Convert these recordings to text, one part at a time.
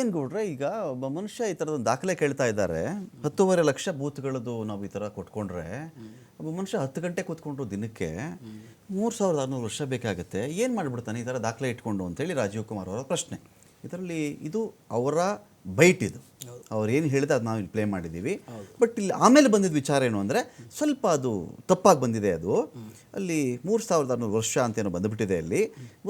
ಏನು ಗೌಡ್ರೆ, ಈಗ ಒಬ್ಬ ಮನುಷ್ಯ ಈ ಥರದ ದಾಖಲೆ ಕೇಳ್ತಾ ಇದ್ದಾರೆ. ಹತ್ತೂವರೆ ಲಕ್ಷ ಬೂತ್ಗಳದ್ದು ನಾವು ಈ ಥರ ಕೊಟ್ಕೊಂಡ್ರೆ, ಒಬ್ಬ ಮನುಷ್ಯ ಹತ್ತು ಗಂಟೆ ಕೂತ್ಕೊಂಡ್ರು ದಿನಕ್ಕೆ ಮೂರು ಸಾವಿರದ ಆರುನೂರು ವರ್ಷ ಬೇಕಾಗುತ್ತೆ. ಏನು ಮಾಡಿಬಿಡ್ತಾನೆ ಈ ಥರ ದಾಖಲೆ ಇಟ್ಕೊಂಡು ಅಂತೇಳಿ ರಾಜೀವ್ ಕುಮಾರ್ ಅವರ ಪ್ರಶ್ನೆ. ಇದರಲ್ಲಿ ಇದು ಅವರ ಬೈಟ್ ಇದು. ಅವ್ರು ಏನು ಹೇಳಿದೆ ಅದು ನಾವು ಇಲ್ಲಿ ಪ್ಲೇ ಮಾಡಿದ್ದೀವಿ ಬಟ್ ಇಲ್ಲಿ ಆಮೇಲೆ ಬಂದಿದ್ದ ವಿಚಾರ ಏನು ಅಂದರೆ ಸ್ವಲ್ಪ ಅದು ತಪ್ಪಾಗಿ ಬಂದಿದೆ ಅದು. ಅಲ್ಲಿ ಮೂರು ಸಾವಿರದ ಆರುನೂರು ವರ್ಷ ಅಂತೇನೋ ಬಂದುಬಿಟ್ಟಿದೆ ಅಲ್ಲಿ.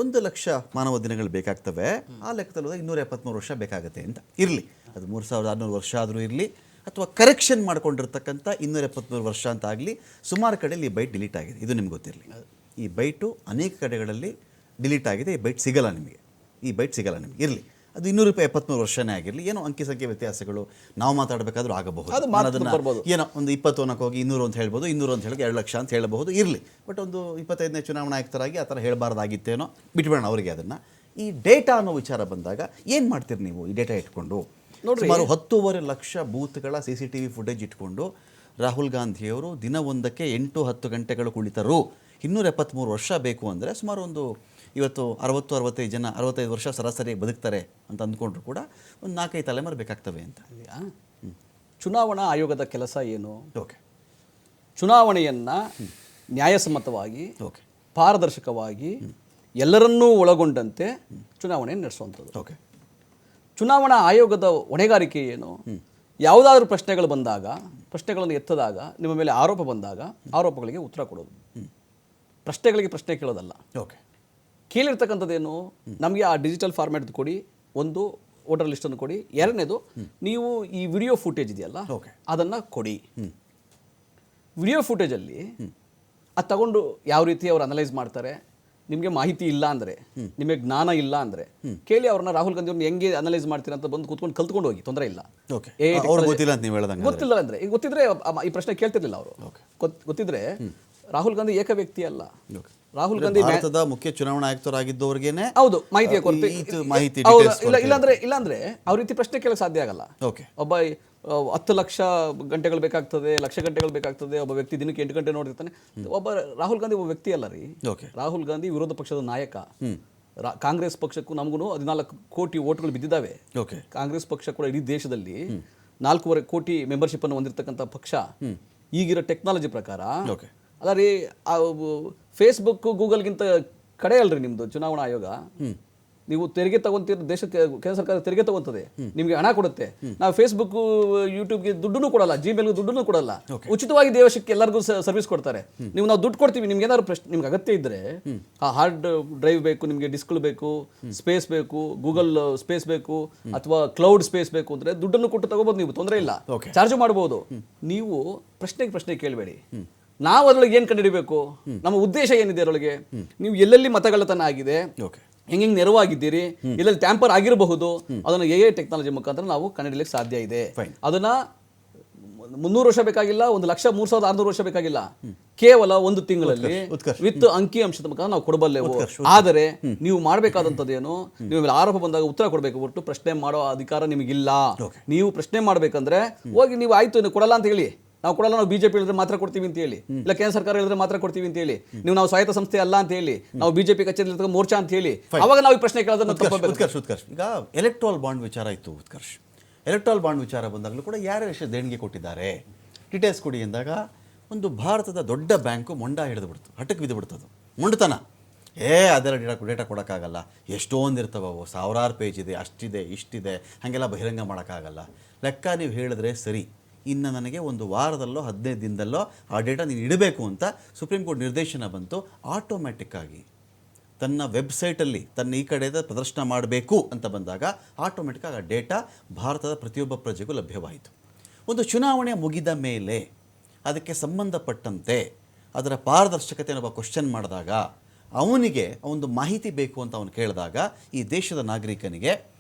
ಒಂದು ಲಕ್ಷ ಮಾನವ ದಿನಗಳು ಬೇಕಾಗ್ತವೆ. ಆ ಲೆಕ್ಕದಲ್ಲಿ ಹೋದಾಗ ಇನ್ನೂರ ಎಪ್ಪತ್ತ್ಮೂರು ವರ್ಷ ಬೇಕಾಗುತ್ತೆ ಅಂತ. ಇರಲಿ. ಅದು ಮೂರು ಸಾವಿರದ ಆರುನೂರು ವರ್ಷ ಆದರೂ ಇರಲಿ. ಅಥವಾ ಕರೆಕ್ಷನ್ ಮಾಡ್ಕೊಂಡಿರ್ತಕ್ಕಂಥ ಇನ್ನೂರ ಎಪ್ಪತ್ತ್ಮೂರು ವರ್ಷ ಅಂತ ಆಗಲಿ ಸುಮಾರು ಕಡೆಯಲ್ಲಿ ಈ ಬೈಟ್ ಡಿಲೀಟ್ ಆಗಿದೆ. ಇದು ನಿಮ್ಗೆ ಗೊತ್ತಿರಲಿ. ಈ ಬೈಟು ಅನೇಕ ಕಡೆಗಳಲ್ಲಿ ಡಿಲೀಟ್ ಆಗಿದೆ. ಈ ಬೈಟ್ ಸಿಗಲ್ಲ ನಿಮಗೆ. ಈ ಬೈಟ್ ಸಿಗಲ್ಲ ನಿಮಗೆ. ಇರಲಿ. ಅದು ಇನ್ನೂರು ರೂಪಾಯಿ ಎಪ್ಪತ್ತ್ಮೂರು ವರ್ಷನೇ ಆಗಿರಲಿ. ಏನೋ ಅಂಕಿ ಸಂಖ್ಯೆ ವ್ಯತ್ಯಾಸಗಳು. ನಾವು ಮಾತಾಡಬೇಕಾದ್ರೂ ಆಗಬಹುದು. ಅದನ್ನ. ಏನೋ ಒಂದು ಇಪ್ಪತ್ತು ಅನ್ನಕ್ಕೆ ಹೋಗಿ ಇನ್ನೂರು ಅಂತ ಹೇಳ್ಬೋದು ಇನ್ನೂರು ಅಂತ ಹೇಳಿ ಎರಡು ಲಕ್ಷ ಅಂತ ಹೇಳಬಹುದು. ಇರಲಿ. ಬಟ್ ಒಂದು ಇಪ್ಪತ್ತೈದನೇ ಚುನಾವಣಾ ಆಯುಕ್ತರಾಗಿ ಆ ಥರ ಹೇಳಬಾರ್ದಾಗಿತ್ತೇನೋ ಬಿಟ್ಬೇಡ ಅವರಿಗೆ ಅದನ್ನು. ಈ ಡೇಟಾ ಅನ್ನೋ ವಿಚಾರ ಬಂದಾಗ ಏನು ಮಾಡ್ತೀರಿ ನೀವು ಈ ಡೇಟಾ ಇಟ್ಕೊಂಡು? ನೋಡಿ ಸುಮಾರು ಹತ್ತೂವರೆ ಲಕ್ಷ ಬೂತ್ಗಳ C C T V footage ಇಟ್ಕೊಂಡು ರಾಹುಲ್ ಗಾಂಧಿಯವರು ದಿನ ಒಂದಕ್ಕೆ ಎಂಟು ಹತ್ತು ಗಂಟೆಗಳು ಕುಳಿತರು. ಇನ್ನೂರ ಎಪ್ಪತ್ತ್ಮೂರು ವರ್ಷ ಬೇಕು ಅಂದರೆ ಸುಮಾರು ಒಂದು ಇವತ್ತು ಅರವತ್ತು ಅರವತ್ತೈದು ಜನ ಅರವತ್ತೈದು ವರ್ಷ ಸರಾಸರಿ ಬದುಕ್ತಾರೆ ಅಂತ ಅಂದ್ಕೊಂಡ್ರು ಕೂಡ ಒಂದು ನಾಲ್ಕೈದು ತಲೆಮಾರು ಬೇಕಾಗ್ತವೆ ಅಂತ? ಚುನಾವಣಾ ಆಯೋಗದ ಕೆಲಸ ಏನು? ಓಕೆ. ಚುನಾವಣೆಯನ್ನು ನ್ಯಾಯಸಮ್ಮತವಾಗಿ ಓಕೆ. ಪಾರದರ್ಶಕವಾಗಿ ಎಲ್ಲರನ್ನೂ ಒಳಗೊಂಡಂತೆ ಚುನಾವಣೆ ನಡೆಸುವಂಥದ್ದು. ಓಕೆ. ಚುನಾವಣಾ ಆಯೋಗದ ಹೊಣೆಗಾರಿಕೆ ಏನು? ಯಾವುದಾದ್ರೂ ಪ್ರಶ್ನೆಗಳು ಬಂದಾಗ ಪ್ರಶ್ನೆಗಳನ್ನು ಎತ್ತದಾಗ ನಿಮ್ಮ ಮೇಲೆ ಆರೋಪ ಬಂದಾಗ ಆರೋಪಗಳಿಗೆ ಉತ್ತರ ಕೊಡೋದು. ಪ್ರಶ್ನೆಗಳಿಗೆ ಪ್ರಶ್ನೆ ಕೇಳೋದಲ್ಲ. ಓಕೆ ಕೇಳಿರ್ತಕ್ಕಂಥದ್ದೇನು ನಮಗೆ ಆ ಡಿಜಿಟಲ್ ಫಾರ್ಮ್ಯಾಟ್ ಕೊಡಿ ಒಂದು ವೋಟರ್ ಲಿಸ್ಟನ್ನು ಕೊಡಿ. ಎರಡನೇದು ನೀವು ಈ ವಿಡಿಯೋ ಫುಟೇಜ್ ಇದೆಯಲ್ಲ ಓಕೆ ಅದನ್ನು ಕೊಡಿ. ವಿಡಿಯೋ ಫುಟೇಜಲ್ಲಿ ಅದು ತಗೊಂಡು ಯಾವ ರೀತಿ ಅವ್ರು ಅನಲೈಸ್ ಮಾಡ್ತಾರೆ ನಿಮಗೆ ಮಾಹಿತಿ ಇಲ್ಲ ಅಂದರೆ ನಿಮಗೆ ಜ್ಞಾನ ಇಲ್ಲ ಅಂದರೆ ಕೇಳಿ ಅವ್ರನ್ನ ರಾಹುಲ್ ಗಾಂಧಿ ಅವ್ರನ್ನ ಹೆಂಗೆ ಅನಲೈಸ್ ಮಾಡ್ತೀರಾ ಅಂತ ಬಂದು ಕೂತ್ಕೊಂಡು ಕಲ್ತ್ಕೊಂಡು ಹೋಗಿ ತೊಂದರೆ ಇಲ್ಲ. ಓಕೆ ಏ ಅವ್ರಿಗೆ ಗೊತ್ತಿಲ್ಲ ಅಂತ ನೀವು ಹೇಳ್ದಂಗೆ ಗೊತ್ತಿಲ್ಲ ಅಂದ್ರೆ ಈಗ ಗೊತ್ತಿದ್ರೆ ಈ ಪ್ರಶ್ನೆ ಕೇಳ್ತಿರ್ಲಿಲ್ಲ ಅವರು. ಗೊತ್ತಿದ್ರೆ ರಾಹುಲ್ ಗಾಂಧಿ ಏಕ ವ್ಯಕ್ತಿ ಅಲ್ಲ. ರಾಹುಲ್ ಗಾಂಧಿ ಭಾರತದ ಮುಖ್ಯ ಚುನಾವಣಾ ಆಯುಕ್ತರಾಗಿದ್ದವರಿಗೇನೆ ಹೌದು ಮಾಹಿತಿಯ ಕೊರತೆ. ಮಾಹಿತಿ ಇಲ್ಲ ಇಲ್ಲಾಂದ್ರೆ ಇಲ್ಲಾಂದ್ರೆ ಅವ್ರ ರೀತಿ ಪ್ರಶ್ನೆ ಕೇಳಕ್ ಸಾಧ್ಯ ಆಗಲ್ಲ. ಓಕೆ ಒಬ್ಬ ಹತ್ತು ಲಕ್ಷ ಗಂಟೆಗಳು ಬೇಕಾಗ್ತದೆ ಲಕ್ಷ ಗಂಟೆಗಳು ಬೇಕಾಗ್ತದೆ ಒಬ್ಬ ವ್ಯಕ್ತಿ ದಿನಕ್ಕೆ ಎಂಟು ಗಂಟೆ ನೋಡಿರ್ತಾನೆ. ಒಬ್ಬ ರಾಹುಲ್ ಗಾಂಧಿ ಒಬ್ಬ ವ್ಯಕ್ತಿ ಅಲ್ಲ ರೀ. ಓಕೆ ರಾಹುಲ್ ಗಾಂಧಿ ವಿರೋಧ ಪಕ್ಷದ ನಾಯಕ. ಕಾಂಗ್ರೆಸ್ ಪಕ್ಷಕ್ಕೂ ನಮಗೂ ಹದಿನಾಲ್ಕು ಕೋಟಿ ಓಟ್ಗಳು ಬಿದ್ದಿದ್ದಾವೆ. ಓಕೆ ಕಾಂಗ್ರೆಸ್ ಪಕ್ಷ ಕೂಡ ಇಡೀ ದೇಶದಲ್ಲಿ ನಾಲ್ಕೂವರೆ ಕೋಟಿ ಮೆಂಬರ್ಶಿಪ್ ಅನ್ನು ಹೊಂದಿರತಕ್ಕಂಥ ಪಕ್ಷ ಈಗಿರೋ ಟೆಕ್ನಾಲಜಿ ಪ್ರಕಾರ ಓಕೆ ಅಲ್ಲ ರೀ ಫೇಸ್ಬುಕ್ ಗೂಗಲ್ಗಿಂತ ಕಡೆ ಅಲ್ರಿ ನಿಮ್ದು ಚುನಾವಣಾ ಆಯೋಗ. ನೀವು ತೆರಿಗೆ ತಗೊಂತೀರ ದೇಶಕ್ಕೆ ಕೇಂದ್ರ ಸರ್ಕಾರ ತೆರಿಗೆ ತಗೊಂತದೆ. ನಿಮಗೆ ಹಣ ಕೊಡುತ್ತೆ. ನಾವು ಫೇಸ್ಬುಕ್ ಯೂಟ್ಯೂಬ್ಗೆ ದುಡ್ಡು ಕೊಡಲ್ಲ ಜಿಮೇಲ್ಗೆ ದುಡ್ಡು ಕೊಡಲ್ಲ. ಉಚಿತವಾಗಿ ದೇಶಕ್ಕೆ ಎಲ್ಲರಿಗೂ ಸರ್ವಿಸ್ ಕೊಡ್ತಾರೆ. ನೀವು ನಾವು ದುಡ್ಡು ಕೊಡ್ತೀವಿ ನಿಮ್ಗೆ ಏನಾದ್ರು ಪ್ರಶ್ನೆ ನಿಮ್ಗೆ ಅಗತ್ಯ ಇದ್ರೆ ಆ ಹಾರ್ಡ್ ಡ್ರೈವ್ ಬೇಕು ನಿಮಗೆ ಡಿಸ್ಕ್ಲ್ ಬೇಕು ಸ್ಪೇಸ್ ಬೇಕು ಗೂಗಲ್ ಸ್ಪೇಸ್ ಬೇಕು ಅಥವಾ ಕ್ಲೌಡ್ ಸ್ಪೇಸ್ ಬೇಕು ಅಂದ್ರೆ ದುಡ್ಡನ್ನು ಕೊಟ್ಟು ತಗೋಬಹುದು ನೀವು ತೊಂದರೆ ಇಲ್ಲ. ಚಾರ್ಜ್ ಮಾಡಬಹುದು ನೀವು ಪ್ರಶ್ನೆಗೆ ಪ್ರಶ್ನೆ ಕೇಳಬೇಡಿ. ನಾವು ಅದರೊಳಗೆ ಏನು ಕಂಡುಹಿಡಬೇಕು? ನಮ್ಮ ಉದ್ದೇಶ ಏನಿದೆ ಅದರೊಳಗೆ? ನೀವು ಎಲ್ಲೆಲ್ಲಿ ಮತಗಳತನ ಆಗಿದೆ? ಓಕೆ. ಹೆಂಗೆ ನೆರವಾಗಿದ್ದೀರಿ? ಎಲ್ಲೆಲ್ಲಿ ಟ್ಯಾಂಪರ್ ಆಗಿರಬಹುದು? ಅದನ್ನು ಎ ಟೆಕ್ನಾಲಜಿ ಮುಖಾಂತರ ನಾವು ಕಂಡುಹಿಡಿಯಲಿಕ್ಕೆ ಸಾಧ್ಯ ಇದೆ. ಅದನ್ನ ಮುನ್ನೂರು ವರ್ಷ ಬೇಕಾಗಿಲ್ಲ ಒಂದು ಲಕ್ಷ ಮೂರ್ ಸಾವಿರದ ಆರ್ನೂರು ವರ್ಷ ಬೇಕಾಗಿಲ್ಲ. ಕೇವಲ ಒಂದು ತಿಂಗಳಲ್ಲಿ. ವಿತ್ ಅಂಕಿ ಅಂಶದ ಮುಖಾಂತರ ನಾವು ಕೊಡಬಲ್ಲೆವು. ಆದರೆ ನೀವು ಮಾಡಬೇಕಾದಂಥದ್ದೇನು ನೀವು ಆರೋಪ ಬಂದಾಗ ಉತ್ತರ ಕೊಡಬೇಕು ಒಟ್ಟು ಪ್ರಶ್ನೆ ಮಾಡೋ ಅಧಿಕಾರ ನಿಮಗಿಲ್ಲ. ನೀವು ಪ್ರಶ್ನೆ ಮಾಡ್ಬೇಕಂದ್ರೆ ಹೋಗಿ ನೀವು ಆಯ್ತು ಕೊಡಲ್ಲ ಅಂತ ಹೇಳಿ. ನಾವು ಕೊಡಲ್ಲ ನಾವು ಬಿಜೆಪಿ ಹೇಳಿದ್ರೆ ಮಾತ್ರ ಕೊಡ್ತೀವಿ ಅಂತ ಹೇಳಿ. ಇಲ್ಲ ಕೇಂದ್ರ ಸರ್ಕಾರ ಹೇಳಿದ್ರೆ ಮಾತ್ರ ಕೊಡ್ತೀವಿ ಅಂತ ಹೇಳಿ. ನೀವು ನಾವು ಸ್ವಾಯತ್ತ ಸಂಸ್ಥೆ ಅಲ್ಲ ಅಂತ ಹೇಳಿ ನಾವು ಬಿಜೆಪಿ ಕಚೇರಿ ಮೋರ್ಚಾ ಅಂತ ಹೇಳಿ. ಅವಾಗ ನಾವು ಈ ಪ್ರಶ್ನೆ ಕೇಳೋದನ್ನ ಉತ್ಕರ್ಷ್ ಉತ್ಕರ್ಷ್ ಈಗ ಎಲೆಕ್ಟ್ರಾಲ್ ಬಾಂಡ್ ವಿಚಾರ ಇತ್ತು ಉತ್ಕರ್ಷ್. ಎಲೆಕ್ಟ್ರಾಲ್ ಬಾಂಡ್ ವಿಚಾರ ಬಂದಾಗಲೂ ಕೂಡ ಯಾರು ಎಷ್ಟು ದೇಣಿಗೆ ಕೊಟ್ಟಿದ್ದಾರೆ ಡೀಟೇಲ್ಸ್ ಕೊಡಿ ಎಂದಾಗ ಒಂದು ಭಾರತದ ದೊಡ್ಡ ಬ್ಯಾಂಕು ಮೊಂಡ ಹಿಡಿದು ಬಿಡ್ತು ಹಠಕ್ಕೆ ಬಿದ್ದು ಬಿಡ್ತದು ಮುಂಡತನ. ಏ ಅದೆಲ್ಲ ಡೇಟಾ ಡೇಟಾ ಕೊಡೋಕ್ಕಾಗಲ್ಲ. ಎಷ್ಟೊಂದು ಇರ್ತವೆ ಅವು ಸಾವಿರಾರು ಪೇಜ್ ಇದೆ ಅಷ್ಟಿದೆ ಇಷ್ಟಿದೆ ಹಾಗೆಲ್ಲ ಬಹಿರಂಗ ಮಾಡೋಕ್ಕಾಗಲ್ಲ. ಲೆಕ್ಕ ನೀವು ಹೇಳಿದ್ರೆ ಸರಿ. ಇನ್ನು ನನಗೆ ಒಂದು ವಾರದಲ್ಲೋ, ಹದಿನೈದು ದಿನದಲ್ಲೋ ಆ ಡೇಟಾ ನೀನು ಇಡಬೇಕು ಅಂತ ಸುಪ್ರೀಂ ಕೋರ್ಟ್ ನಿರ್ದೇಶನ ಬಂತು. ಆಟೋಮ್ಯಾಟಿಕ್ಕಾಗಿ ತನ್ನ ವೆಬ್ಸೈಟಲ್ಲಿ ತನ್ನ ಈ ಕಡೆದ ಪ್ರದರ್ಶನ ಮಾಡಬೇಕು ಅಂತ ಬಂದಾಗ ಆಟೋಮೆಟಿಕ್ಕಾಗಿ ಆ ಡೇಟಾ ಭಾರತದ ಪ್ರತಿಯೊಬ್ಬ ಪ್ರಜೆಗೂ ಲಭ್ಯವಾಯಿತು. ಒಂದು ಚುನಾವಣೆ ಮುಗಿದ ಮೇಲೆ ಅದಕ್ಕೆ ಸಂಬಂಧಪಟ್ಟಂತೆ ಅದರ ಪಾರದರ್ಶಕತೆಯನ್ನು ಒಬ್ಬ ಕ್ವಶನ್ ಮಾಡಿದಾಗ ಅವನಿಗೆ ಒಂದು ಮಾಹಿತಿ ಬೇಕು ಅಂತ ಅವನು ಕೇಳಿದಾಗ ಈ ದೇಶದ ನಾಗರಿಕನಿಗೆ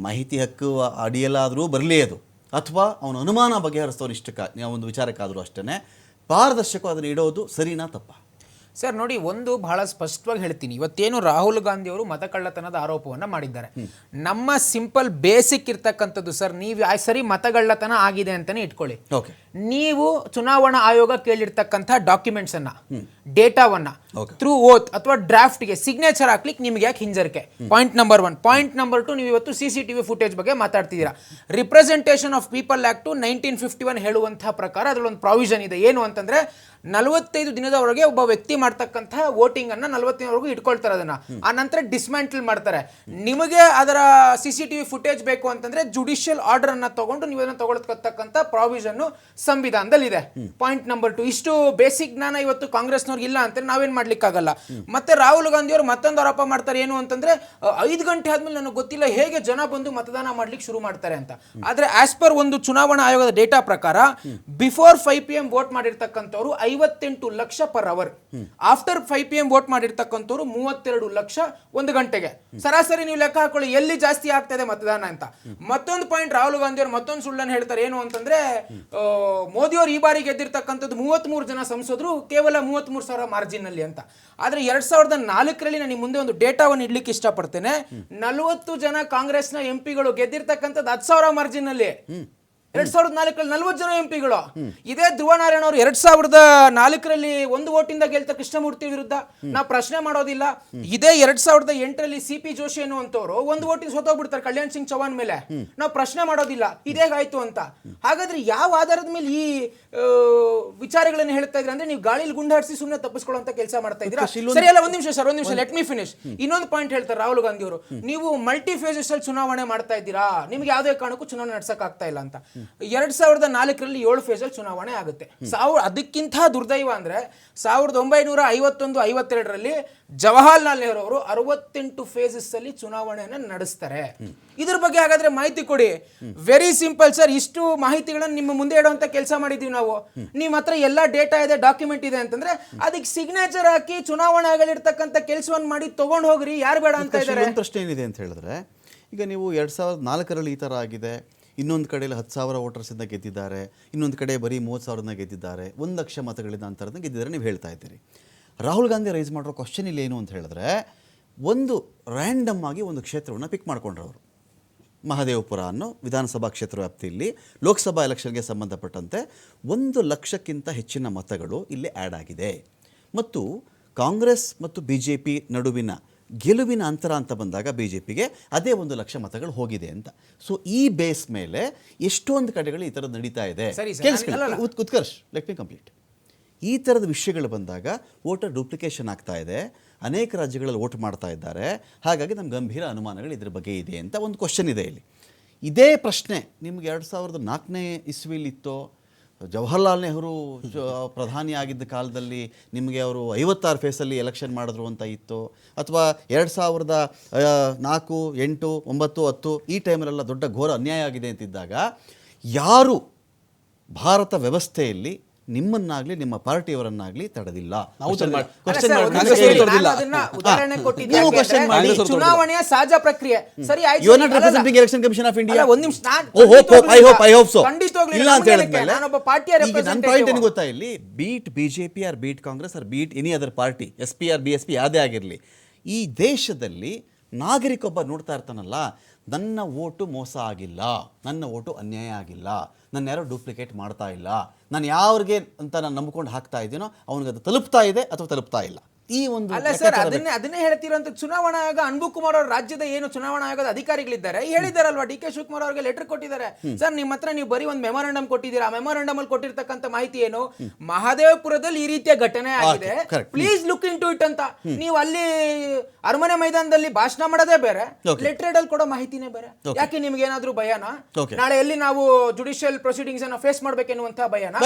ಮಾಹಿತಿ ಹಕ್ಕು ಅಡಿಯಲ್ಲಾದರೂ ಬರಲಿ ಅದು. ಅಥವಾ ಅವನ ಅನುಮಾನ ಬಗೆಹರಿಸೋರು ಇಷ್ಟಕ್ಕೆ ಒಂದು ವಿಚಾರಕ್ಕಾದರೂ ಅಷ್ಟೇ ಪಾರದರ್ಶಕ ಅದನ್ನು ಇಡೋದು ಸರಿನಾ ತಪ್ಪ? ಸರ್ ನೋಡಿ ಒಂದು ಬಹಳ ಸ್ಪಷ್ಟವಾಗಿ ಹೇಳ್ತೀನಿ. ಇವತ್ತೇನು ರಾಹುಲ್ ಗಾಂಧಿ ಅವರು ಮತಕಳ್ಳತನದ ಆರೋಪವನ್ನು ಮಾಡಿದ್ದಾರೆ. ನಮ್ಮ ಸಿಂಪಲ್ ಬೇಸಿಕ್ ಇರ್ತಕ್ಕಂಥದ್ದು ಸರ್ ನೀವು ಸರಿ ಮತಗಳ್ಳತನ ಆಗಿದೆ ಅಂತಾನೆ ಇಟ್ಕೊಳ್ಳಿ. ಓಕೆ. ನೀವು ಚುನಾವಣಾ ಆಯೋಗ ಕೇಳಿರ್ತಕ್ಕಂಥ ಡಾಕ್ಯುಮೆಂಟ್ಸನ್ನು ಡೇಟಾವನ್ನು. ಥ್ರೂ ಓತ್ ಅಥವಾ ಡ್ರಾಫ್ಟ್ಗೆ ಸಿಗ್ನೇಚರ್ ಹಾಕ್ಲಿಕ್ಕೆ ನಿಮ್ಗೆ ಯಾಕೆ ಹಿಂಜರಿಕೆ? Point number one point number two ನೀವು ಇವತ್ತು C C T V footage ಬಗ್ಗೆ ಮಾತಾಡ್ತಿದ್ದೀರಾ. Representation of people act nineteen fifty one ಹೇಳುವಂತಹ ಪ್ರಕಾರ ಅದರಲ್ಲೊಂದು ಪ್ರಾವಿಷನ್ ಇದೆ. ಏನು ಅಂತಂದ್ರೆ ನಲವತ್ತೈದು ದಿನದವರೆಗೆ ಒಬ್ಬ ವ್ಯಕ್ತಿ ಮಾಡ್ತಕ್ಕಂತಹ ವೋಟಿಂಗ್ ಅನ್ನ ನಲವತ್ತಿನವರೆಗೂ ಇಟ್ಕೊಳ್ತಾರೆ ಅದನ್ನ. ಆ ನಂತರ ಡಿಸ್ಮ್ಯಾಂಟಲ್ ಮಾಡ್ತಾರೆ. ನಿಮಗೆ ಅದರ C C T V footage ಬೇಕು ಅಂತಂದ್ರೆ ಜುಡಿಷಿಯಲ್ ಆರ್ಡರ್ ಅನ್ನ ತಗೊಂಡು ನೀವು ಅದನ್ನ ತಗೊಳ್ತಕ್ಕಂಥ ಪ್ರಾವಿಷನ್ ಸಂವಿಧಾನದಲ್ಲಿ ಇದೆ ಪಾಯಿಂಟ್ ನಂಬರ್ ಟು ಇಷ್ಟು ಬೇಸಿಕ್ ಜ್ಞಾನ ಇವತ್ತು ಕಾಂಗ್ರೆಸ್ನವ್ರಿಗೆ ಇಲ್ಲ ಅಂತ ನಾವೇನ್ ಮಾಡ್ಲಿಕ್ಕಾಗಲ್ಲ. ಮತ್ತೆ ರಾಹುಲ್ ಗಾಂಧಿ ಅವರು ಮತ್ತೊಂದು ಆರೋಪ ಮಾಡ್ತಾರೆ ಏನು ಅಂತಂದ್ರೆ ಐದು ಗಂಟೆ ಆದ್ಮೇಲೆ ನನಗೆ ಗೊತ್ತಿಲ್ಲ ಹೇಗೆ ಜನ ಬಂದು ಮತದಾನ ಮಾಡ್ಲಿಕ್ಕೆ ಶುರು ಮಾಡ್ತಾರೆ ಅಂತ. ಆದ್ರೆ ಆಸ್ ಪರ್ ಒಂದು ಚುನಾವಣಾ ಆಯೋಗದ ಡೇಟಾ ಪ್ರಕಾರ before five P M vote ಮಾಡಿರ್ತಕ್ಕಂಥವ್ರು ಐವತ್ತೆಂಟು lakh per hour after five P M vote ಮಾಡಿರ್ತಕ್ಕಂಥವ್ರು ಮೂವತ್ತೆರಡು ಲಕ್ಷ ಒಂದು ಗಂಟೆಗೆ. ಸರಾಸರಿ ನೀವು ಲೆಕ್ಕ ಹಾಕೊಳ್ಳಿ, ಎಲ್ಲಿ ಜಾಸ್ತಿ ಆಗ್ತಾ ಇದೆ ಮತದಾನ ಅಂತ. ಮತ್ತೊಂದು ಪಾಯಿಂಟ್ ರಾಹುಲ್ ಗಾಂಧಿ ಅವರು ಮತ್ತೊಂದು ಸುಳ್ಳನ್ನು ಹೇಳ್ತಾರೆ ಏನು ಅಂತಂದ್ರೆ ಮೋದಿ ಅವರು ಈ ಬಾರಿ ಗೆದ್ದಿರ್ತಕ್ಕಂಥದ್ದು ಮೂವತ್ಮೂರು ಜನ ಸಂಸದರು, ಕೇವಲ ಮೂವತ್ಮೂರು ಸಾವಿರ ಮಾರ್ಜಿನ್ ಅಲ್ಲಿ ಅಂತ. ಆದರೆ ಎರಡು ಸಾವಿರದ ನಾಲ್ಕರಲ್ಲಿ ನಾನು ಮುಂದೆ ಒಂದು ಡೇಟಾವನ್ನು ಇಡ್ಲಿಕ್ಕೆ ಇಷ್ಟಪಡ್ತೇನೆ. ನಲವತ್ತು ಜನ ಕಾಂಗ್ರೆಸ್ನ ಎಂ ಪಿಗಳು ಗೆದ್ದಿರ್ತಕ್ಕಂಥದ್ದು ಹತ್ತು ಸಾವಿರ ಮಾರ್ಜಿನ್ ಅಲ್ಲಿ. ಎರಡ್ ಸಾವಿರದ ನಾಲ್ಕರಲ್ಲಿ ನಲ್ವತ್ತು ಜನ ಎಂಪಿಗಳು. ಇದೇ ಧ್ರುವ ನಾರಾಯಣ ಅವರು ಎರಡ್ ಸಾವಿರದ ನಾಲ್ಕರಲ್ಲಿ ಒಂದು ಓಟಿಂದ ಗೆಲ್ತ ಕೃಷ್ಣಮೂರ್ತಿ ವಿರುದ್ಧ. ನಾವು ಪ್ರಶ್ನೆ ಮಾಡೋದಿಲ್ಲ. ಇದೇ ಎರಡ್ ಸಾವಿರದ ಎಂಟರಲ್ಲಿ ಸಿ ಪಿ ಜೋಶಿ ಅನ್ನುವಂಥವ್ರು ಒಂದು ಓಟಿಂಗ್ ಸೋತೋಗ್ಬಿಡ್ತಾರೆ ಕಲ್ಯಾಣ್ ಸಿಂಗ್ ಚೌಹಾನ್ ಮೇಲೆ. ನಾವು ಪ್ರಶ್ನೆ ಮಾಡೋದಿಲ್ಲ. ಇದೇಗಾಯ್ತು ಅಂತ. ಹಾಗಾದ್ರೆ ಯಾವ ಆಧಾರದ ಮೇಲೆ ಈ ವಿಚಾರಗಳನ್ನು ಹೇಳ್ತಾ ಇದ್ರೆ ಅಂದ್ರೆ ನೀವು ಗಾಳಿಲಿ ಗುಂಡಾಡಿಸಿ ಸುಮ್ಮನೆ ತಪ್ಪಿಸ್ಕೊಳ್ಳುವಂತ ಕೆಲಸ ಮಾಡ್ತಾ ಇದ್ದೀರಾ? ಸರಿ ಅಲ್ಲ ಒಂದ್ ನಿಮಿಷ ಸರ್ ಒಂದ್ ನಿಮಿಷ. ಲೆಟ್ ಮಿ ಫಿನಿಶ್ ಇನ್ನೊಂದು ಪಾಯಿಂಟ್ ಹೇಳ್ತಾರೆ ರಾಹುಲ್ ಗಾಂಧಿ ಅವರು ನೀವು ಮಲ್ಟಿ ಫೇಸಸ್ ಅಲ್ಲಿ ಚುನಾವಣೆ ಮಾಡ್ತಾ ಇದ್ದೀರಾ? ನಿಮ್ಗೆ ಯಾವುದೇ ಕಾರಣಕ್ಕೂ ಚುನಾವಣೆ ನಡ್ಸಕ್ ಆಗ್ತಾ ಇಲ್ಲ ಅಂತ. ಎರಡ್ ಸಾವಿರದ ನಾಲ್ಕರಲ್ಲಿ ಏಳು ಫೇಸಲ್ಲಿ ಅಲ್ಲಿ ಚುನಾವಣೆ ಆಗುತ್ತೆ. ಸಾವಿರ ಅದಕ್ಕಿಂತ ದುರ್ದೈವ ಅಂದ್ರೆ ಸಾವಿರದ ಒಂಬೈನೂರ ಐವತ್ತೊಂದು ಐವತ್ತೆರಡರಲ್ಲಿ ಜವಾಹರ್ಲಾಲ್ ನೆಹರು ಅವರು ಅರವತ್ತೆಂಟು ಫೇಸಸ್ ಅಲ್ಲಿ ಚುನಾವಣೆಯನ್ನು ನಡೆಸ್ತಾರೆ. ಇದ್ರ ಬಗ್ಗೆ ಹಾಗಾದ್ರೆ ಮಾಹಿತಿ ಕೊಡಿ. ವೆರಿ ಸಿಂಪಲ್ ಸರ್ ಇಷ್ಟು ಮಾಹಿತಿಗಳನ್ನು ನಿಮ್ಮ ಮುಂದೆ ಇಡುವಂತ ಕೆಲಸ ಮಾಡಿದೀವಿ ನಾವು. ನಿಮ್ಮ ಹತ್ರ ಎಲ್ಲಾ ಡೇಟಾ ಇದೆ ಡಾಕ್ಯುಮೆಂಟ್ ಇದೆ ಅಂತಂದ್ರೆ ಅದಕ್ಕೆ ಸಿಗ್ನೇಚರ್ ಹಾಕಿ ಚುನಾವಣೆ ಆಗಲಿರ್ತಕ್ಕಂಥ ಕೆಲಸವನ್ನು ಮಾಡಿ ತಗೊಂಡು ಹೋಗ್ರಿ. ಯಾರು ಬೇಡ ಅಂತ ಇದ್ದಾರೆ ಪ್ರಶ್ನೆ ಏನಿದೆ ಅಂತ ಹೇಳಿದ್ರೆ ಈಗ ನೀವು ಎರಡು ಸಾವಿರದ ನಾಲ್ಕರಲ್ಲಿ ಈ ಥರ ಆಗಿದೆ. ಇನ್ನೊಂದು ಕಡೆಯಲ್ಲಿ ಹತ್ತು ಸಾವಿರ ವೋಟರ್ಸಿಂದ ಗೆದ್ದಿದ್ದಾರೆ, ಇನ್ನೊಂದು ಕಡೆ ಬರೀ ಮೂವತ್ತು ಸಾವಿರದ ಗೆದ್ದಿದ್ದಾರೆ, ಒಂದು ಲಕ್ಷ ಮತಗಳಿಂದ ಅಂತರದಿಂದ ಗೆದ್ದಿದ್ದಾರೆ ನೀವು ಹೇಳ್ತಾ ಇದ್ದೀರಿ. ರಾಹುಲ್ ಗಾಂಧಿ ರೈಸ್ ಮಾಡಿರೋ ಕ್ವಶನ್ ಇಲ್ಲಿ ಏನು ಅಂತ ಹೇಳಿದ್ರೆ, ಒಂದು ರ್ಯಾಂಡಮ್ ಆಗಿ ಒಂದು ಕ್ಷೇತ್ರವನ್ನು ಪಿಕ್ ಮಾಡ್ಕೊಂಡ್ರು ಅವರು ಮಹದೇವಪುರ ಅನ್ನೋ ವಿಧಾನಸಭಾ ಕ್ಷೇತ್ರ ವ್ಯಾಪ್ತಿಯಲ್ಲಿ ಲೋಕಸಭಾ ಎಲೆಕ್ಷನ್ಗೆ ಸಂಬಂಧಪಟ್ಟಂತೆ ಒಂದು ಲಕ್ಷಕ್ಕಿಂತ ಹೆಚ್ಚಿನ ಮತಗಳು ಇಲ್ಲಿ ಆ್ಯಡ್ ಆಗಿದೆ. ಮತ್ತು ಕಾಂಗ್ರೆಸ್ ಮತ್ತು ಬಿ ಜೆ ಪಿ ನಡುವಿನ ಗೆಲುವಿನ ಅಂತರ ಅಂತ ಬಂದಾಗ ಬಿ ಜೆ ಪಿಗೆ ಅದೇ ಒಂದು ಲಕ್ಷ ಮತಗಳು ಹೋಗಿದೆ ಅಂತ. ಸೊ ಈ ಬೇಸ್ ಮೇಲೆ ಎಷ್ಟೊಂದು ಕಡೆಗಳು ಈ ಥರದ್ದು ನಡೀತಾ ಇದೆ. ಉತ್ಕರ್ಷ್ ಲೆಟ್ ಮಿ ಕಂಪ್ಲೀಟ್ ಈ ಥರದ ವಿಷಯಗಳು ಬಂದಾಗ ವೋಟರ್ ಡೂಪ್ಲಿಕೇಶನ್ ಆಗ್ತಾ ಇದೆ. ಅನೇಕ ರಾಜ್ಯಗಳಲ್ಲಿ ವೋಟ್ ಮಾಡ್ತಾ ಇದ್ದಾರೆ. ಹಾಗಾಗಿ ನಮ್ಮ ಗಂಭೀರ ಅನುಮಾನಗಳು ಇದ್ರ ಬಗ್ಗೆ ಇದೆ ಅಂತ ಒಂದು ಕ್ವಶನ್ ಇದೆ ಇಲ್ಲಿ. ಇದೇ ಪ್ರಶ್ನೆ ನಿಮ್ಗೆ ಎರಡು ಸಾವಿರದ ನಾಲ್ಕನೇ ಇಸ್ವಿಲಿತ್ತೋ ಜವಾಹರ್ಲಾಲ್ ನೆಹರು ಪ್ರಧಾನಿ ಆಗಿದ್ದ ಕಾಲದಲ್ಲಿ ನಿಮಗೆ ಅವರು ಐವತ್ತಾರು ಫೇಸಲ್ಲಿ ಎಲೆಕ್ಷನ್ ಮಾಡಿದ್ರು ಅಂತ ಇತ್ತು. ಅಥವಾ ಎರಡು ಸಾವಿರದ ನಾಲ್ಕು, ಎಂಟು, ಒಂಬತ್ತು, ಹತ್ತು ಈ ಟೈಮಲ್ಲೆಲ್ಲ ದೊಡ್ಡ ಘೋರ ಅನ್ಯಾಯ ಆಗಿದೆ ಅಂತಿದ್ದಾಗ ಯಾರು ಭಾರತ ವ್ಯವಸ್ಥೆಯಲ್ಲಿ ನಿಮ್ಮನ್ನಾಗ್ಲಿ ನಿಮ್ಮ ಪಾರ್ಟಿಯವರನ್ನಾಗ್ಲಿ ತಡೆದಿಲ್ಲ. ಚುನಾವಣೆಯ ಸಹಜ ಪ್ರಕ್ರಿಯೆ. ಸರಿ ಆಯ್ತು. Not ಅಲ್ಲಲ್ಲ. representing Election Commission of ಒಂದ್ ನಿಮಿಷ. I hope I hope I hope. ಖಂಡಿತವಾಗ್ಲೂ ಇಲ್ಲ ಅಂತ ಹೇಳಿದ್ಮೇಲೆ ನಾನೊಬ್ಬ ಪಾರ್ಟಿಯ ನನ್ನ ಪಾಯಿಂಟ್ ಏನು ಗೊತ್ತಾ ಇಲ್ಲಿ? Beat BJP or beat Congress or beat any other party S P or B S P ಯಾವುದೇ ಆಗಿರಲಿ ಈ ದೇಶದಲ್ಲಿ ನಾಗರಿಕೊಬ್ಬ ನೋಡ್ತಾ ಇರ್ತಾನಲ್ಲ, ನನ್ನ ಓಟು ಮೋಸ ಆಗಿಲ್ಲ, ನನ್ನ ಓಟು ಅನ್ಯಾಯ ಆಗಿಲ್ಲ, ನನ್ನ ಯಾರೋ ಡೂಪ್ಲಿಕೇಟ್ ಮಾಡ್ತಾ ಇಲ್ಲ, ನಾನು ಯಾವ್ರಿಗೆ ಅಂತ ನಾನು ನಂಬ್ಕೊಂಡು ಹಾಕ್ತಾ ಇದ್ದೀನೋ ಅವ್ನಿಗೆ ಅದು ತಲುಪ್ತಾ ಇದೆ ಅಥವಾ ತಲುಪ್ತಾ ಇಲ್ಲ. ಈ ಒಂದು ಅಲ್ಲ ಸರ್ ಅದನ್ನೇ ಅದನ್ನೇ ಹೇಳ್ತಿರೋಂತ ಚುನಾವಣಾ ಆಯೋಗ ಅನ್ಬು ಕುಮಾರ್ ಅವ್ರ ರಾಜ್ಯದ ಏನು ಚುನಾವಣಾ ಆಯೋಗದ ಅಧಿಕಾರಿಗಳಿದ್ದಾರೆ ಹೇಳಿದಾರಲ್ವಾ? ಡಿ ಕೆ ಶಿವಕುಮಾರ್ ಅವರಿಗೆ ಲೆಟರ್ ಕೊಟ್ಟಿದ್ದಾರೆ. ಸರ್ ನಿಮ್ಮ ಹತ್ರ ನೀವು ಬರೀ ಒಂದು ಮೆಮೊರಂಡಮ್ ಕೊಟ್ಟಿದ್ದೀರಾ? ಆ ಮೆಮೊರಂಡಮ್ ಅಲ್ಲಿ ಕೊಟ್ಟಿರ್ತಕ್ಕಂಥ ಮಾಹಿತಿ ಏನು? ಮಹಾದೇವಪುರದಲ್ಲಿ ಈ ರೀತಿಯ ಘಟನೆ ಆಗಿದೆ. Please look into it ಅಂತ. ನೀವು ಅಲ್ಲಿ ಅರಮನೆ ಮೈದಾನದಲ್ಲಿ ಭಾಷಣ ಮಾಡೋದೇ ಬೇರೆ. ಲೆಟರ್ ಅಲ್ಲಿ ಕೊಡೋ ಮಾಹಿತಿನೇ ಬೇರೆ. ಯಾಕೆ ನಿಮ್ಗೆ ಏನಾದ್ರೂ ಭಯನಾ? ನಾಳೆ ಎಲ್ಲಿ ನಾವು ಜುಡಿಷಿಯಲ್ ಪ್ರೊಸೀಡಿಂಗ್ಸ್ ಅನ್ನ ಫೇಸ್ ಮಾಡ್ಬೇಕೆನ್ನುವಂತಹ ಭಯನಾ?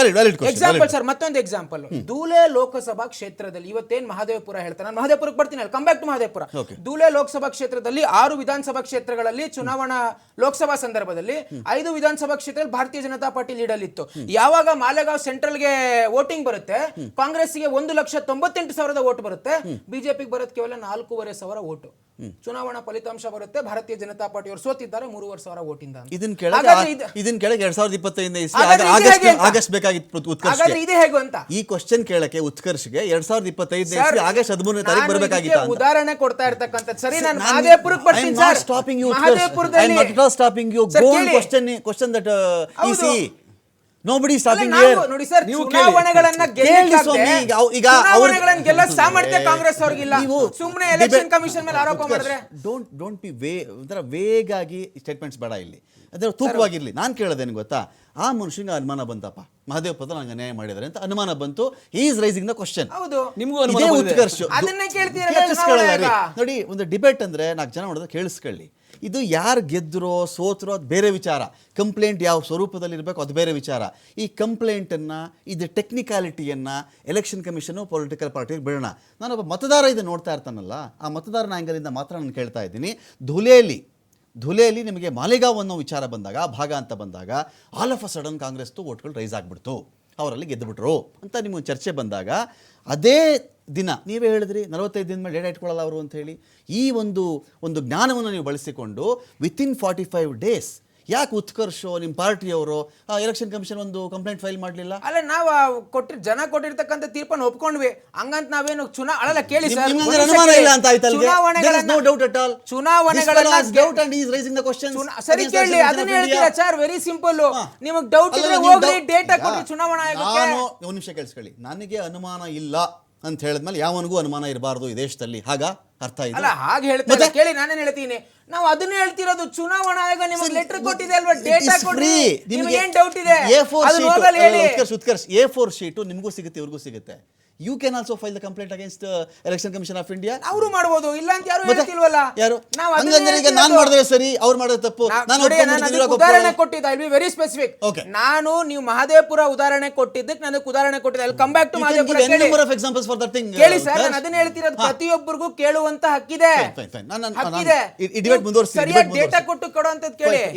ಎಕ್ಸಾಂಪಲ್ ಸರ್ ಮತ್ತೊಂದು ಎಕ್ಸಾಂಪಲ್ ಧೂಲೆ ಲೋಕಸಭಾ ಕ್ಷೇತ್ರದಲ್ಲಿ ಇವತ್ತೇನ್ ಮಹದೇವಪುರ ಹೇಳ್ತಾರೆ ನಾನು ಮಹದೇವಪುರಕ್ಕೆ ಬರ್ತೀನಿ ಅಲ್ಲಿ come back to Mahadevapura. Dhule Lok Sabha ಕ್ಷೇತ್ರದಲ್ಲಿ ಆರು ವಿಧಾನಸಭಾ ಕ್ಷೇತ್ರಗಳಲ್ಲಿ ಚುನಾವಣಾ ಲೋಕಸಭಾ ಸಂದರ್ಭದಲ್ಲಿ ಐದು ವಿಧಾನಸಭಾ ಕ್ಷೇತ್ರದಲ್ಲಿ ಭಾರತೀಯ ಜನತಾ ಪಾರ್ಟಿ ಲೀಡಲ್ಲಿತ್ತು ಇತ್ತು ಯಾವಾಗ ಮಾಲೆಗಾಂವ್ ಸೆಂಟ್ರಲ್ಗೆ ವೋಟಿಂಗ್ ಬರುತ್ತೆ ಕಾಂಗ್ರೆಸ್ಗೆ ಒಂದು ಲಕ್ಷ ತೊಂಬತ್ತೆಂಟು ಸಾವಿರದ ವೋಟ್ ಬರುತ್ತೆ ಬಿಜೆಪಿಗೆ ಬರೋದು ಕೇವಲ ನಾಲ್ಕೂವರೆ ಸಾವಿರ ವೋಟ್ ಚುನಾವಣಾ ಫಲಿತಾಂಶ ಬರುತ್ತೆ ಭಾರತೀಯ ಜನತಾ ಪಾರ್ಟಿ ಅವರು ಸೋತಿದ್ದಾರೆ ಮೂರುವರೆ ಸಾವಿರ ವೋಟಿಂದ ಅಂತ. ಇದನ್ನ ಕೆಳಗೆ ಇದನ್ನ ಕೆಳಗೆ ಎರಡ್ ಸಾವಿರದ ಇಪ್ಪತ್ತೈದನೇ ಆಗಸ್ಟ್ ಬೇಕಾಗಿತ್ತು ಇದೆ ಹೇಗೆ ಅಂತ? ಈ ಕ್ವಶನ್ ಕೇಳಕ್ಕೆ ಉತ್ಕರ್ಷ್ಗೆ ಎರಡ್ ಸಾವಿರದ ಇಪ್ಪತ್ತೈದನೇ ಇಸ್ವಿ ಆಗಸ್ಟ್ ಹದಿಮೂರನೇ ತಾರೀಕು ಬರಬೇಕಾಗಿತ್ತು ಉದಾಹರಣೆ ಕೊಡ್ತಾ ಇರ್ತಕ್ಕಂಥದ್ದು ಸರಿ ನಾನು ಮಹದೇವಪುರಕ್ಕೆ ಬರ್ತೀನಿ ಸರ್ ಸ್ಟಾಪಿಂಗ್ ಯು. ಮಹದೇವಪುರದಲ್ಲಿ I am not question stopping you. Sir, Go nobody stopping here ನೋಡಿ ಸರ್. ಚುನಾವಣೆಗಳನ್ನ ಈಗ ಚುನಾವಣೆಗಳನ್ನ ಗೆಲ್ಲ ಸಾಮರ್ಥ್ಯ ಕಾಂಗ್ರೆಸ್ ಅವ್ರಿಗಿಲ್ಲ. ನೀವು ಸುಮ್ಮನೆ ಎಲೆಕ್ಷನ್ ಕಮಿಷನ್ ಮೇಲೆ ಆರೋಪ ಮಾಡಿದ್ರೆ ಡೋಂಟ್ ಡೋಂಟ್ ಬಿ ವೇ ಒಂಥರ ವೇಗಾಗಿ ಸ್ಟೇಟ್ಮೆಂಟ್ಸ್ ಬೇಡ ಇಲ್ಲಿ. ಅದರ ತೂಕವಾಗಿರ್ಲಿ. ನಾನು ಕೇಳೋದೇನು ಗೊತ್ತಾ? ಆ ಮನುಷ್ಯನಿಗೆ ಅನುಮಾನ ಬಂತಪ್ಪ. ಮಹಾದೇವ್ ಪದ ನಂಗೆ ಅನ್ಯಾಯ ಮಾಡಿದ್ದಾರೆ ಅಂತ ಅನುಮಾನ ಬಂತು. ಈಸ್ ರೈಸಿಂಗ್ ದ ಕ್ವಶನ್ ಹೌದು. ನಿಮ್ಗೂ ಉತ್ಕರ್ಷ. ನೋಡಿ ಒಂದು ಡಿಬೇಟ್ ಅಂದ್ರೆ ನಾಲ್ಕು ಜನ ಮಾಡೋದು ಕೇಳಿಸ್ಕೊಳ್ಳಿ. ಇದು ಯಾರು ಗೆದ್ದರೋ ಸೋತರೋ ಅದು ಬೇರೆ ವಿಚಾರ. ಕಂಪ್ಲೇಂಟ್ ಯಾವ ಸ್ವರೂಪದಲ್ಲಿ ಇರಬೇಕು ಅದು ಬೇರೆ ವಿಚಾರ. ಈ ಕಂಪ್ಲೇಂಟನ್ನು ಇದು ಟೆಕ್ನಿಕಾಲಿಟಿಯನ್ನು ಎಲೆಕ್ಷನ್ ಕಮಿಷನು ಪೊಲಿಟಿಕಲ್ ಪಾರ್ಟಿಗೆ ಬಿಡೋಣ. ನಾನೊಬ್ಬ ಮತದಾರ ಇದು ನೋಡ್ತಾ ಇರ್ತಾನಲ್ಲ, ಆ ಮತದಾರನ ಆ್ಯಂಗಲಿಂದ ಮಾತ್ರ ನಾನು ಕೇಳ್ತಾ ಇದ್ದೀನಿ. ಧುಲೇಲಿ ಧುಲೆಯಲ್ಲಿ ನಿಮಗೆ ಮಾಲೆಗಾವ್ ಅನ್ನೋ ವಿಚಾರ ಬಂದಾಗ ಭಾಗ ಅಂತ ಬಂದಾಗ ಆಲ್ ಆಫ್ ಅ ಸಡನ್ ಕಾಂಗ್ರೆಸ್ದು ಓಟ್ಗಳು ರೈಸ್ ಆಗಿಬಿಡ್ತು. ಅವರಲ್ಲಿ ಗೆದ್ದುಬಿಟ್ರು ಅಂತ ನಿಮ್ಮ ಚರ್ಚೆ ಬಂದಾಗ, ಅದೇ ದಿನ. ನೀವೇ ಹೇಳಿದ್ರಿ ನಲವತ್ತೈದು ದಿನ ಮೇಲೆ ಡೇಟಾ ಇಟ್ಕೊಳ್ಳಲ್ಲ ಅವರು ಅಂತ ಹೇಳಿ. ಈ ಒಂದು ಒಂದು ಜ್ಞಾನವನ್ನು ನೀವು ಬಳಸಿಕೊಂಡು ವಿತಿನ್ ಫಾರ್ಟಿ ಫೈವ್ ಡೇಸ್ ಯಾಕೆ ಉತ್ಕರ್ಷೋ ನಿಮ್ಮ ಪಾರ್ಟಿಯವರು? ಎಲೆಕ್ಷನ್ ಕಮಿಷನ್ ಒಂದು ಕಂಪ್ಲೇಂಟ್ ಫೈಲ್ ಮಾಡಲಿಲ್ಲ? ಅಲ್ಲ ನಾವು ಕೊಟ್ಟಿರ್ ಜನ ಕೊಟ್ಟಿರ್ತಕ್ಕಂಥ ತೀರ್ಪನ್ನ ಒಪ್ಕೊಂಡ್ವಿ. ಹಂಗಂತ ನಾವೇನು ಚುನಾ ಅಲ್ಲ ಕೇಳಿ ಸರ್. ಅನುಮಾನ. ಇಲ್ಲ ಅಂತ. ಚುನಾವಣೆಗಳನ್ನ doubt and he is raising the questions ಚುನಾ- ಸರಿ ಕೇಳಿ ಅದನ್ನ Commission of ಹೇಳ್ತೀರಾ ಸರ್ ವೆರಿ ಸಿಂಪಲ್. ನಿಮಗೆ ಡೌಟ್ ಇದ್ರೆ ಹೋಗಿ ಹೋಗ್ಲಿ ಡೇಟಾ ಕೊಟ್ಟು ಚುನಾವಣಾ ಆಯೋಗಕ್ಕೆ. ನಾನು ಒಂದು ನಿಮಿಷ ಕೇಳಿಸ್ಕೊಳ್ಳಿ. ನನಗೆ ಅನುಮಾನ ಇಲ್ಲ. ಅಂತ ಹೇಳಿದ್ಮೇಲೆ ಯಾವನಿಗೂ ಅನುಮಾನ ಇರಬಾರ್ದು ಈ ದೇಶದಲ್ಲಿ. ಹಾಗ ಅರ್ಥ ಇದೆ? ಅಲ್ಲ ಹಾಗೆ ಹೇಳ್ತಾರೆ ಮತ್ತೆ? ಕೇಳಿ ನಾನೇನ್ ಹೇಳ್ತೀನಿ. ನಾವು ಅದನ್ನೇ ಹೇಳ್ತಿರೋದು ಚುನಾವಣಾ ಆಯೋಗ ನಿಮಗೆ ಲೆಟರ್ ಕೊಟ್ಟಿದೆ ಅಲ್ವಾ? ಡೇಟಾ ಕೊಡ್ರಿ. ನಿಮಗೆ ಏನು ಡೌಟ್ ಇದೆ? A4 ಅದನ್ನ ಹೋಗಲ್ಲ ಹೇಳಿ. Utkarsh Utkarsh. A four sheet ನಿಮಗೂ ಸಿಗುತ್ತೆ ಇವ್ರಿಗೂ ಸಿಗುತ್ತೆ. You can also file the complaint against election commission of India ಅವರು ಮಾಡಬಹುದು ಇಲ್ಲ ಅಂತ ಯಾರು ಹೇಳ್ತಿಲ್ವಲ್ಲ? ಯಾರು? ಹಂಗಂದ್ರೆ ಈಗ ನಾನು. ಮಾಡಿದ್ರೆ ಸರಿ ಅವ್ರು ಮಾಡಿದ ತಪ್ಪು. ನಾನು ಉದಾಹರಣೆ ಕೊಟ್ಟಿದ್ದ I be very specific okay ನಾನು ನೀವು ಮಹದೇವಪುರ ಉದಾಹರಣೆ ಕೊಟ್ಟಿದ್ದಕ್ಕೆ ನನಗೆ ಉದಾಹರಣೆ ಕೊಟ್ಟಿದ್ದೆ. ಅಲ್ಲಿ ಕಮ್ ಬ್ಯಾಕ್ ಟು ಮಹದೇವಪುರ ಕೇಳಿ. examples for that thing, uh, ಕೇಳಿ ಸರ್. ನಾನು ಅದನ್ನ ಹೇಳ್ತಿರೋದು. ಪ್ರತಿಯೊಬ್ಬರಿಗೂ ಕೇಳುವಂತ ಹಕ್ಕಿದೆ. ಹಕ್ಕಿದೆ. ನೀವು ಮುಂದುವರಿಸಿ, ಸರಿಯಾಗಿ ಡೇಟಾ. ಕೊಟ್ಟು ಕೊಡುವಂತದ್ದು ಕೇಳಿ.